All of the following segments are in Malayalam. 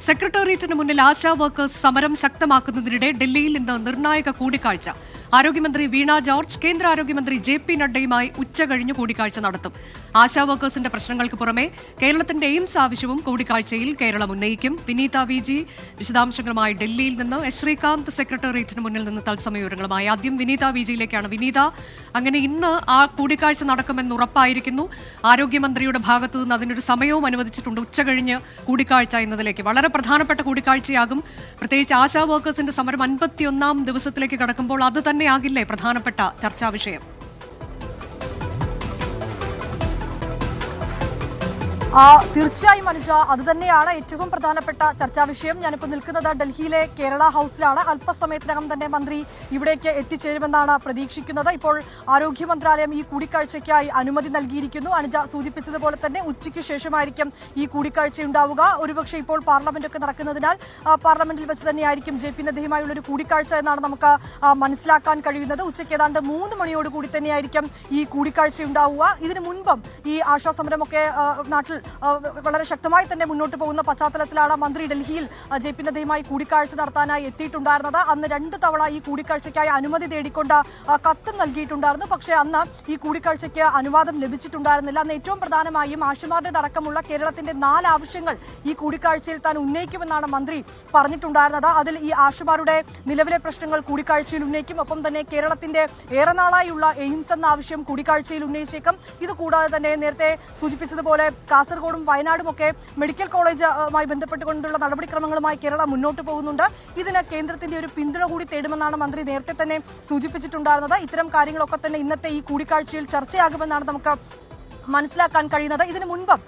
സെക്രട്ടേറിയറ്റിന് മുന്നിൽ ആശാ വർക്കേഴ്സ് സമരം ശക്തമാക്കുന്നതിനിടെ ഡൽഹിയിൽ ഇന്ന് നിർണായക കൂടിക്കാഴ്ച. ആരോഗ്യമന്ത്രി വീണ ജോർജ് കേന്ദ്ര ആരോഗ്യമന്ത്രി ജെ പി നഡ്ഡയുമായി ഉച്ചകഴിഞ്ഞ് കൂടിക്കാഴ്ച നടത്തും. ആശാ വർക്കേഴ്സിന്റെ പ്രശ്നങ്ങൾക്ക് പുറമെ കേരളത്തിന്റെ എയിംസ് ആവശ്യവും കൂടിക്കാഴ്ചയിൽ കേരളം ഉന്നയിക്കും. വിനീത വി ജി വിശദാംശങ്ങളുമായി ഡൽഹിയിൽ നിന്ന് ശ്രീകാന്ത് സെക്രട്ടേറിയറ്റിന് മുന്നിൽ നിന്ന് തത്സമയ വിവരങ്ങളുമായി. ആദ്യം വിനീത വി ജിയിലേക്കാണ്. വിനീത അങ്ങനെ ഇന്ന് ആ കൂടിക്കാഴ്ച നടക്കുമെന്ന് ഉറപ്പായിരിക്കുന്നു. ആരോഗ്യമന്ത്രിയുടെ ഭാഗത്തു നിന്ന് അതിനൊരു സമയവും അനുവദിച്ചിട്ടുണ്ട്. ഉച്ചകഴിഞ്ഞ് കൂടിക്കാഴ്ച എന്നതിലേക്ക്. വളരെ പ്രധാനപ്പെട്ട കൂടിക്കാഴ്ചയാകും. പ്രത്യേകിച്ച് ആശാ വർക്കേഴ്സിന്റെ സമരം അൻപത്തിയൊന്നാം ദിവസത്തിലേക്ക് കടക്കുമ്പോൾ അത് തന്നെയാകില്ലേ പ്രധാനപ്പെട്ട ചർച്ചാ വിഷയം തീർച്ചയായും അനുജ അത് തന്നെയാണ് ഏറ്റവും പ്രധാനപ്പെട്ട ചർച്ചാ വിഷയം. ഞാനിപ്പോൾ നിൽക്കുന്നത് ഡൽഹിയിലെ കേരള ഹൗസിലാണ്. അല്പസമയത്തിനകം തന്നെ മന്ത്രി ഇവിടേക്ക് എത്തിച്ചേരുമെന്നാണ് പ്രതീക്ഷിക്കുന്നത്. ഇപ്പോൾ ആരോഗ്യ മന്ത്രാലയം ഈ കൂടിക്കാഴ്ചയ്ക്കായി അനുമതി നൽകിയിരിക്കുന്നു. അനുജ സൂചിപ്പിച്ചതുപോലെ തന്നെ ഉച്ചയ്ക്ക് ശേഷമായിരിക്കും ഈ കൂടിക്കാഴ്ച ഉണ്ടാവുക ഒരുപക്ഷെ ഇപ്പോൾ പാർലമെന്റൊക്കെ നടക്കുന്നതിനാൽ പാർലമെന്റിൽ വെച്ച് തന്നെയായിരിക്കും ജെ പി നദ്ദയുമായുള്ള ഒരു കൂടിക്കാഴ്ച എന്നാണ് നമുക്ക് മനസ്സിലാക്കാൻ കഴിയുന്നത്. ഉച്ചയ്ക്ക് ഏതാണ്ട് മൂന്ന് മണിയോടുകൂടി തന്നെയായിരിക്കും ഈ കൂടിക്കാഴ്ച ഉണ്ടാവുക ഇതിനു മുൻപും ഈ ആശാ സമരമൊക്കെ ആ, നാട്ടിൽ വളരെ ശക്തമായി തന്നെ മുന്നോട്ട് പോകുന്ന പശ്ചാത്തലത്തിലാണ് മന്ത്രി ഡൽഹിയിൽ ജെ പി നദ്ദയുമായി കൂടിക്കാഴ്ച നടത്താനായി എത്തിയിട്ടുണ്ടായിരുന്നത്. അന്ന് രണ്ട് തവണ ഈ കൂടിക്കാഴ്ചയ്ക്കായി അനുമതി തേടിക്കൊണ്ട് കത്ത് നൽകിയിട്ടുണ്ടായിരുന്നു. പക്ഷേ അന്ന് ഈ കൂടിക്കാഴ്ചയ്ക്ക് അനുവാദം ലഭിച്ചിട്ടുണ്ടായിരുന്നില്ല. അന്ന് ഏറ്റവും പ്രധാനമായും ആശുമാരുടെ അടക്കമുള്ള കേരളത്തിന്റെ നാല് ആവശ്യങ്ങൾ ഈ കൂടിക്കാഴ്ചയിൽ താൻ ഉന്നയിക്കുമെന്നാണ് മന്ത്രി പറഞ്ഞിട്ടുണ്ടായിരുന്നത്. അതിൽ ഈ ആശുമാരുടെ നിലവിലെ പ്രശ്നങ്ങൾ കൂടിക്കാഴ്ചയിൽ ഉന്നയിക്കും. ഒപ്പം തന്നെ കേരളത്തിന്റെ ഏറെ നാളായുള്ള എയിംസ് എന്ന ആവശ്യം കൂടിക്കാഴ്ചയിൽ ഉന്നയിച്ചേക്കും. ഇത് കൂടാതെ തന്നെ നേരത്തെ സൂചിപ്പിച്ചതുപോലെ കാസർഗോഡും വയനാടും ഒക്കെ മെഡിക്കൽ കോളേജുമായി ബന്ധപ്പെട്ടുകൊണ്ടുള്ള നടപടിക്രമങ്ങളുമായി കേരളം മുന്നോട്ട് പോകുന്നുണ്ട്. ഇതിന് കേന്ദ്രത്തിന്റെ ഒരു പിന്തുണ കൂടി തേടുമെന്നാണ് മന്ത്രി നേരത്തെ തന്നെ സൂചിപ്പിച്ചിട്ടുണ്ടായിരുന്നത്. ഇത്തരം കാര്യങ്ങളൊക്കെ തന്നെ ഇന്നത്തെ ഈ കൂടിക്കാഴ്ചയിൽ ചർച്ചയാകുമെന്നാണ് നമുക്ക് മനസ്സിലാക്കാൻ കഴിയുന്നത്. ഇതിനു മുൻപും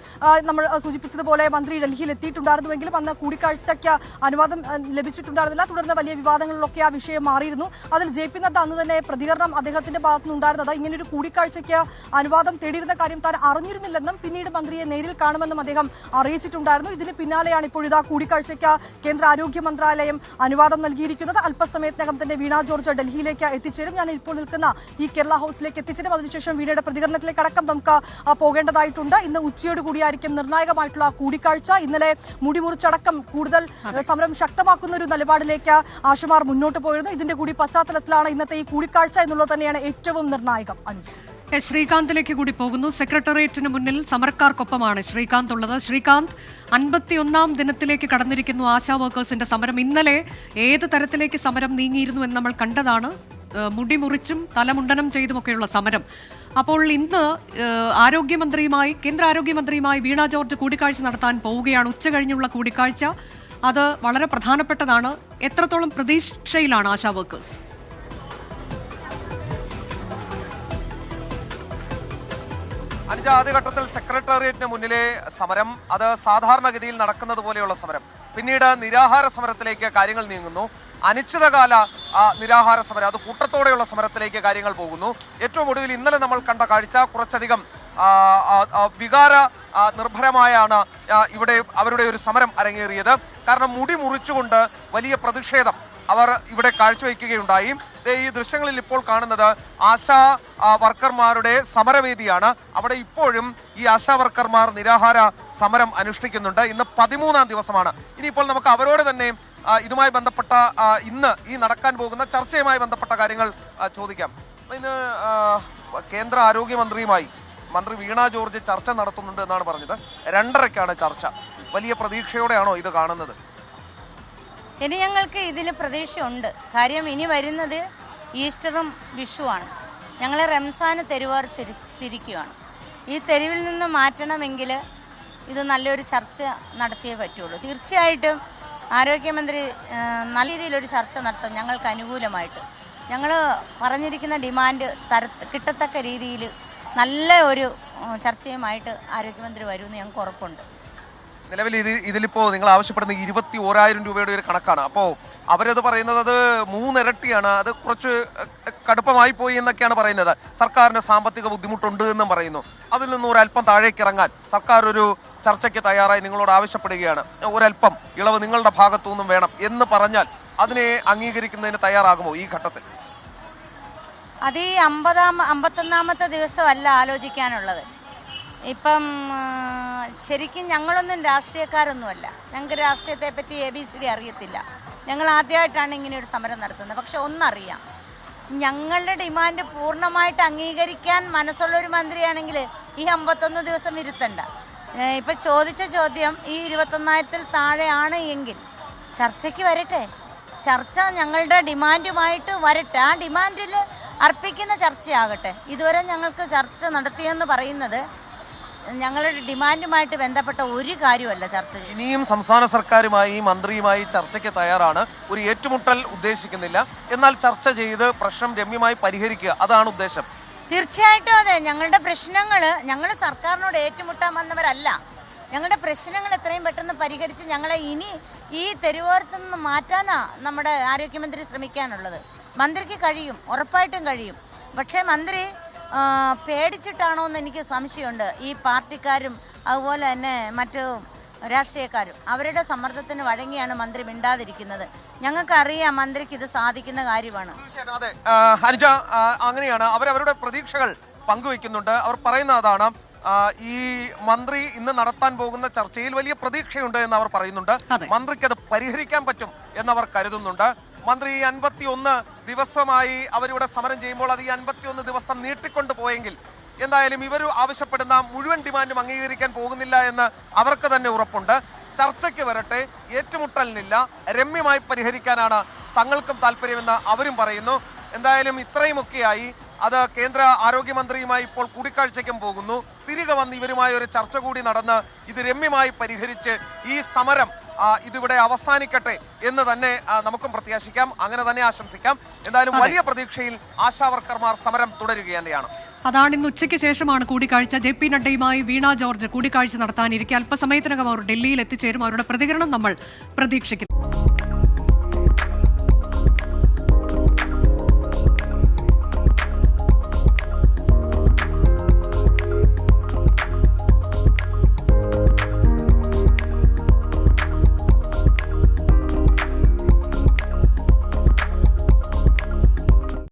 നമ്മൾ സൂചിപ്പിച്ചതുപോലെ മന്ത്രി ഡൽഹിയിൽ എത്തിയിട്ടുണ്ടായിരുന്നുവെങ്കിലും അന്ന് കൂടിക്കാഴ്ചയ്ക്ക് അനുവാദം ലഭിച്ചിട്ടുണ്ടായിരുന്നില്ല. തുടർന്ന് വലിയ വിവാദങ്ങളിലൊക്കെ ആ വിഷയം മാറിയിരുന്നു. അതിൽ ജെ പി നദ്ദ അന്ന് തന്നെ പ്രതികരണം അദ്ദേഹത്തിന്റെ ഭാഗത്തുനിന്നുണ്ടായിരുന്നത്. ഇങ്ങനൊരു കൂടിക്കാഴ്ചയ്ക്ക് അനുവാദം തേടിയിരുന്ന കാര്യം താൻ അറിഞ്ഞിരുന്നില്ലെന്നും പിന്നീട് മന്ത്രിയെ നേരിൽ കാണുമെന്നും അദ്ദേഹം അറിയിച്ചിട്ടുണ്ടായിരുന്നു. ഇതിന് പിന്നാലെയാണ് ഇപ്പോഴിതാ കൂടിക്കാഴ്ചയ്ക്ക് കേന്ദ്ര ആരോഗ്യ മന്ത്രാലയം അനുവാദം നൽകിയിരിക്കുന്നത്. അല്പസമയത്തിനകം തന്നെ വീണ ജോർജ് ഡൽഹിയിലേക്ക് എത്തിച്ചേരും. ഞാൻ ഇപ്പോൾ നിൽക്കുന്ന ഈ കേരള ഹൌസിലേക്ക് എത്തിച്ചേരും. അതിനുശേഷം വീണയുടെ പ്രതികരണത്തിലേക്ക് അടക്കം നമുക്ക് പോകേണ്ടതായിട്ടുണ്ട്. ഇന്ന് ഉച്ചയോട് കൂടിയായിരിക്കും നിർണായകമായിട്ടുള്ള കൂടിക്കാഴ്ച. ഇന്നലെ മുടിമുറിച്ചടക്കം കൂടുതൽ സമരം ശക്തമാക്കുന്ന ഒരു നിലപാടിലേക്ക് ആശമാർ മുന്നോട്ട് പോയിരുന്നു. ഇതിന്റെ കൂടി പശ്ചാത്തലത്തിലാണ് ഇന്നത്തെ ഈ കൂടിക്കാഴ്ച എന്നുള്ളത് തന്നെയാണ് ഏറ്റവും നിർണായകം. അഞ്ച് ശ്രീകാന്തിലേക്ക് കൂടി പോകുന്നു. സെക്രട്ടേറിയറ്റിന് മുന്നിൽ സമരക്കാർക്കൊപ്പമാണ് ശ്രീകാന്ത് ഉള്ളത്. ശ്രീകാന്ത് അൻപത്തിയൊന്നാം ദിനത്തിലേക്ക് കടന്നിരിക്കുന്നു ആശാ വർക്കേഴ്സിന്റെ സമരം. ഇന്നലെ ഏത് തരത്തിലേക്ക് സമരം നീങ്ങിയിരുന്നു എന്ന് നമ്മൾ കണ്ടതാണ്. മുടിമുറിച്ചും മുടി മുറിച്ചും തലമുണ്ടനം ചെയ്തുമൊക്കെയുള്ള സമരം. അപ്പോൾ ഇന്ന് ആരോഗ്യമന്ത്രിയുമായി കേന്ദ്ര ആരോഗ്യമന്ത്രിയുമായി വീണ ജോർജ് കൂടിക്കാഴ്ച നടത്താൻ പോവുകയാണ്. ഉച്ച കഴിഞ്ഞുള്ള കൂടിക്കാഴ്ച. അത് വളരെ പ്രധാനപ്പെട്ടതാണ്. എത്രത്തോളം പ്രതീക്ഷയിലാണ് ആശാ വർക്കേഴ്സ്? അനുജ ആദ്യഘട്ടത്തിൽ സെക്രട്ടേറിയറ്റിന് മുന്നിലെ സമരം അത് സാധാരണഗതിയിൽ നടക്കുന്നത് പോലെയുള്ള സമരം. പിന്നീട് നിരാഹാര സമരത്തിലേക്ക് കാര്യങ്ങൾ നീങ്ങുന്നു. അനിശ്ചിതകാല നിരാഹാര സമരം അത് കൂട്ടത്തോടെയുള്ള സമരത്തിലേക്ക് കാര്യങ്ങൾ പോകുന്നു. ഏറ്റവും ഒടുവിൽ ഇന്നലെ നമ്മൾ കണ്ട കാഴ്ച കുറച്ചധികം വികാര നിർഭരമായാണ് ഇവിടെ അവരുടെ ഒരു സമരം അരങ്ങേറിയത്. കാരണം മുടി മുറിച്ചുകൊണ്ട് വലിയ പ്രതിഷേധം അവർ ഇവിടെ കാഴ്ചവെക്കുകയുണ്ടായി. ഈ ദൃശ്യങ്ങളിൽ ഇപ്പോൾ കാണുന്നത് ആശാ വർക്കർമാരുടെ സമരവേദിയാണ്. അവിടെ ഇപ്പോഴും ഈ ആശാ വർക്കർമാർ നിരാഹാര സമരം അനുഷ്ഠിക്കുന്നുണ്ട്. ഇന്ന് പതിമൂന്നാം ദിവസമാണ്. ഇനിയിപ്പോൾ നമുക്ക് അവരോട് തന്നെ ഇതുമായി ബന്ധപ്പെട്ട ഇന്ന് ഈ നടക്കാൻ പോകുന്ന ചർച്ചയുമായി ബന്ധപ്പെട്ട കാര്യങ്ങൾ ചോദിക്കാം. ഇന്ന് കേന്ദ്ര ആരോഗ്യമന്ത്രിയുമായി മന്ത്രി വീണ ജോർജ് ചർച്ച നടത്തുന്നുണ്ട് എന്നാണ് പറഞ്ഞത്. രണ്ടരയ്ക്കാണ് ചർച്ച. വലിയ പ്രതീക്ഷയോടെയാണോ ഇത് കാണുന്നത്? ഇനി ഞങ്ങൾക്ക് ഇതിൽ പ്രതീക്ഷയുണ്ട്. കാര്യം ഇനി വരുന്നത് ഈസ്റ്ററും വിഷുവാണ്. ഞങ്ങൾ റംസാന് തെരുവാർ തിരി തിരിക്കുകയാണ്. ഈ തെരുവിൽ നിന്ന് മാറ്റണമെങ്കിൽ ഇത് നല്ലൊരു ചർച്ച നടത്തിയേ പറ്റുള്ളൂ. തീർച്ചയായിട്ടും ആരോഗ്യമന്ത്രി നല്ല രീതിയിലൊരു ചർച്ച നടത്തും ഞങ്ങൾക്ക് അനുകൂലമായിട്ട്. ഞങ്ങൾ പറഞ്ഞിരിക്കുന്ന ഡിമാൻഡ് തര കിട്ടത്തക്ക രീതിയിൽ നല്ല ഒരു ചർച്ചയുമായിട്ട് ആരോഗ്യമന്ത്രി വരുമെന്ന് ഞങ്ങൾക്ക് ഉറപ്പുണ്ട്. നിലവിൽ ഇത് ഇതിലിപ്പോൾ നിങ്ങൾ ആവശ്യപ്പെടുന്ന ഇരുപത്തി ഓരായിരം രൂപയുടെ ഒരു കണക്കാണ്. അപ്പോൾ അവരത് പറയുന്നത് അത് മൂന്നിരട്ടിയാണ്. അത് കുറച്ച് കടുപ്പമായി പോയി എന്നൊക്കെയാണ് പറയുന്നത്. സർക്കാരിന് സാമ്പത്തിക ബുദ്ധിമുട്ടുണ്ട് എന്നും പറയുന്നു. അതിൽ നിന്ന് ഒരല്പം താഴേക്ക് ഇറങ്ങാൻ സർക്കാർ ഒരു ചർച്ചയ്ക്ക് തയ്യാറായി നിങ്ങളോട് ആവശ്യപ്പെടുകയാണ്. ഒരല്പം ഇളവ് നിങ്ങളുടെ ഭാഗത്തു നിന്നും വേണം എന്ന് പറഞ്ഞാൽ അതിനെ അംഗീകരിക്കുന്നതിന് തയ്യാറാകുമോ ഈ ഘട്ടത്തിൽ? അത് ഈ അമ്പതാം അമ്പത്തൊന്നാമത്തെ ദിവസമല്ല ആലോചിക്കാനുള്ളത്. ഇപ്പം ശരിക്കും ഞങ്ങളൊന്നും രാഷ്ട്രീയക്കാരൊന്നുമല്ല. ഞങ്ങൾക്ക് രാഷ്ട്രീയത്തെ പറ്റി എ ബി സി ഡി അറിയത്തില്ല. ഞങ്ങൾ ആദ്യമായിട്ടാണ് ഇങ്ങനെ ഒരു സമരം നടത്തുന്നത്. പക്ഷെ ഒന്നറിയാം. ഞങ്ങളുടെ ഡിമാൻഡ് പൂർണമായിട്ട് അംഗീകരിക്കാൻ മനസ്സുള്ള ഒരു മന്ത്രിയാണെങ്കിൽ ഈ അമ്പത്തൊന്ന് ദിവസം ഇരുത്തണ്ട. ഇപ്പൊ ചോദിച്ച ചോദ്യം ഈ ഇരുപത്തൊന്നായിരത്തിൽ താഴെയാണ് എങ്കിൽ ചർച്ചയ്ക്ക് വരട്ടെ. ചർച്ച ഞങ്ങളുടെ ഡിമാൻഡുമായിട്ട് വരട്ടെ. ആ ഡിമാൻഡിൽ അർപ്പിക്കുന്ന ചർച്ചയാകട്ടെ. ഇതുവരെ ഞങ്ങൾക്ക് ചർച്ച നടത്തിയെന്ന് പറയുന്നത് ഞങ്ങളുടെ ഡിമാൻഡുമായിട്ട് ബന്ധപ്പെട്ട ഒരു കാര്യമല്ല ചർച്ച. ഇനിയും സംസ്ഥാന സർക്കാരുമായി മന്ത്രിയുമായി ചർച്ചയ്ക്ക് തയ്യാറാണ്. ഒരു ഏറ്റുമുട്ടൽ ഉദ്ദേശിക്കുന്നില്ല. എന്നാൽ ചർച്ച ചെയ്ത് പ്രശ്നം രമ്യമായി പരിഹരിക്കുക. അതാണ് ഉദ്ദേശം. തീർച്ചയായിട്ടും അതെ. ഞങ്ങളുടെ പ്രശ്നങ്ങൾ ഞങ്ങൾ സർക്കാരിനോട് ഏറ്റുമുട്ടാൻ വന്നവരല്ല. ഞങ്ങളുടെ പ്രശ്നങ്ങൾ എത്രയും പെട്ടെന്ന് പരിഹരിച്ച് ഞങ്ങളെ ഇനി ഈ തെരുവോരത്തു നിന്ന് മാറ്റാനാ നമ്മുടെ ആരോഗ്യമന്ത്രി ശ്രമിക്കാനുള്ളത്. മന്ത്രിക്ക് കഴിയും ഉറപ്പായിട്ടും കഴിയും. പക്ഷേ മന്ത്രി പേടിച്ചിട്ടാണോ എന്ന് എനിക്ക് സംശയമുണ്ട്. ഈ പാർട്ടിക്കാരും അതുപോലെ തന്നെ മറ്റു രാഷ്ട്രീയക്കാരും അവരുടെ സമ്മർദ്ദത്തിന് വഴങ്ങിയാണ് മന്ത്രി മിണ്ടാതിരിക്കുന്നത്. ഞങ്ങൾക്കറിയാം മന്ത്രിക്ക് ഇത് സാധിക്കുന്ന കാര്യമാണ്. അതെ. അനുജ അങ്ങനെയാണ്. അവരവരുടെ പ്രതീക്ഷകൾ പങ്കുവെക്കുന്നുണ്ട് അവർ പറയുന്ന അതാണ് ഈ മന്ത്രി ഇന്ന് നടത്താൻ പോകുന്ന ചർച്ചയിൽ വലിയ പ്രതീക്ഷയുണ്ട് എന്ന് അവർ പറയുന്നുണ്ട്. മന്ത്രിക്ക് അത് പരിഹരിക്കാൻ പറ്റും എന്നവർ കരുതുന്നുണ്ട്. മന്ത്രി ഈ അൻപത്തി ഒന്ന് ദിവസമായി അവരിവിടെ സമരം ചെയ്യുമ്പോൾ അത് ഈ അൻപത്തി ഒന്ന് ദിവസം നീട്ടിക്കൊണ്ടു പോയെങ്കിൽ എന്തായാലും ഇവർ ആവശ്യപ്പെടുന്ന മുഴുവൻ ഡിമാൻഡും അംഗീകരിക്കാൻ പോകുന്നില്ല എന്ന് അവർക്ക് തന്നെ ഉറപ്പുണ്ട്. ചർച്ചയ്ക്ക് വരട്ടെ ഏറ്റുമുട്ടലിനില്ല രമ്യമായി പരിഹരിക്കാനാണ് തങ്ങൾക്കും താല്പര്യമെന്ന് അവരും പറയുന്നു. എന്തായാലും ഇത്രയുമൊക്കെയായി. അത് കേന്ദ്ര ആരോഗ്യമന്ത്രിയുമായി ഇപ്പോൾ കൂടിക്കാഴ്ചയ്ക്കും പോകുന്നു. തിരികെ വന്ന് ഇവരുമായി ഒരു ചർച്ച കൂടി നടന്ന് ഇത് രമ്യമായി പരിഹരിച്ച് ഈ സമരം ഇതിവിടെ അവസാനിക്കട്ടെ എന്ന് തന്നെ നമുക്കും പ്രത്യാശിക്കാം. അങ്ങനെ തന്നെ ആശംസിക്കാം. എന്തായാലും വലിയ പ്രതീക്ഷയിൽ ആശാവർക്കർമാർ സമരം തുടരുക തന്നെയാണ് അതാണ് ഇന്ന് ഉച്ചയ്ക്ക് ശേഷമാണ് കൂടിക്കാഴ്ച. ജെ പി നഡ്ഡയുമായി വീണ ജോർജ് കൂടിക്കാഴ്ച നടത്താനിരിക്കെ. അല്പസമയത്തിനകം അവർ ഡൽഹിയിൽ എത്തിച്ചേരും. അവരുടെ പ്രതികരണം നമ്മൾ പ്രതീക്ഷിക്കുന്നു.